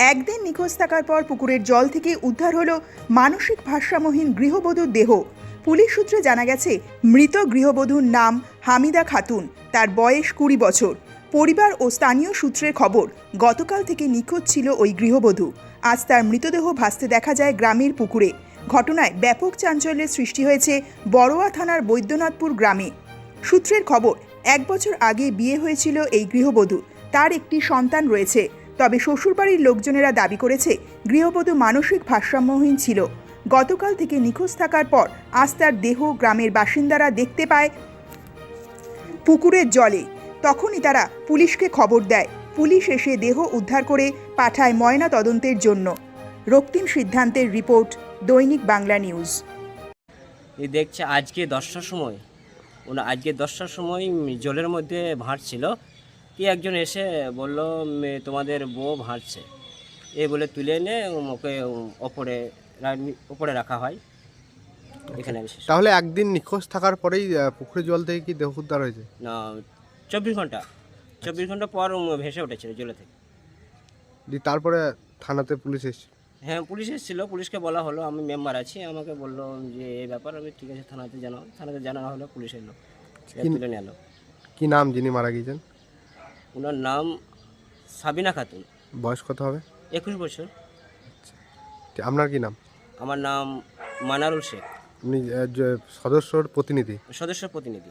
একদিন নিখোঁজ থাকার পর পুকুরের জল থেকে উদ্ধার হলো মানসিক ভারসাম্যহীন গৃহবধূর দেহ। পুলিশ সূত্রে জানা গেছে, মৃত গৃহবধূর নাম হামিদা খাতুন। তার বয়স কুড়ি বছর। পরিবার ও স্থানীয় সূত্রের খবর, গতকাল থেকে নিখোঁজ ছিল ওই গৃহবধূ। আজ তার মৃতদেহ ভাসতে দেখা যায় গ্রামের পুকুরে। ঘটনায় ব্যাপক চাঞ্চল্যের সৃষ্টি হয়েছে বড়োয়া থানার বৈদ্যনাথপুর গ্রামে। সূত্রের খবর, এক বছর আগে বিয়ে হয়েছিল এই গৃহবধূ। তার একটি সন্তান রয়েছে। তবে শ্বশুরবাড়ির লোকজনেরা দাবি করেছে, গৃহবধূ মানসিক ভারসাম্যহীন ছিল। গতকাল থেকে নিখোঁজ থাকার পর আজ তার দেহ গ্রামের বাসিন্দারা দেখতে পায় পুকুরের জলে। তখনই তারা পুলিশকে খবর দেয়। পুলিশ এসে দেহ উদ্ধার করে পাঠায় ময়না তদন্তের জন্য। রক্তিম সিদ্ধান্তের রিপোর্ট, দৈনিক বাংলা নিউজ। এই দেখছে আজকে দশটার সময়। ওনা আজকে দশটার সময় জলের মধ্যে ভাঁড়ছিল কি একজন এসে বলল তোমাদের বউ ভাঁড়ছে। এই বলে তুলে এনে ওকে ওপরে ওপরে রাখা হয়। এখানে তাহলে একদিন নিখোঁজ থাকার পরেই পুকুরের জল থেকে কি দেহ উদ্ধার হয়েছে? না চব্বিশ ঘণ্টা। চব্বিশ ঘণ্টা পর ভেসে উঠেছিল জলে থেকে। দিয়ে তারপরে থানাতে পুলিশ এসছে? হ্যাঁ পুলিশ এসেছিল। পুলিশকে বলা হলো আমি মেম্বার আছি। আমাকে বলল যে এই ব্যাপার আমি ঠিক আছে থানাতে জানাও। থানাতে জানানো হলো পুলিশ এলো। এ তুলে নিয়ে এলো। কি নাম যিনি মারা গিয়েছেন? ওনার নাম সাবিনা খাতুন। বয়স কত হবে? একুশ বছর। ঠিক, আপনার কি নাম? আমার নাম মানারুল শেখ। সদস্য আহ, জ- সদস্যর প্রতিনিধি? সদস্য প্রতিনিধি।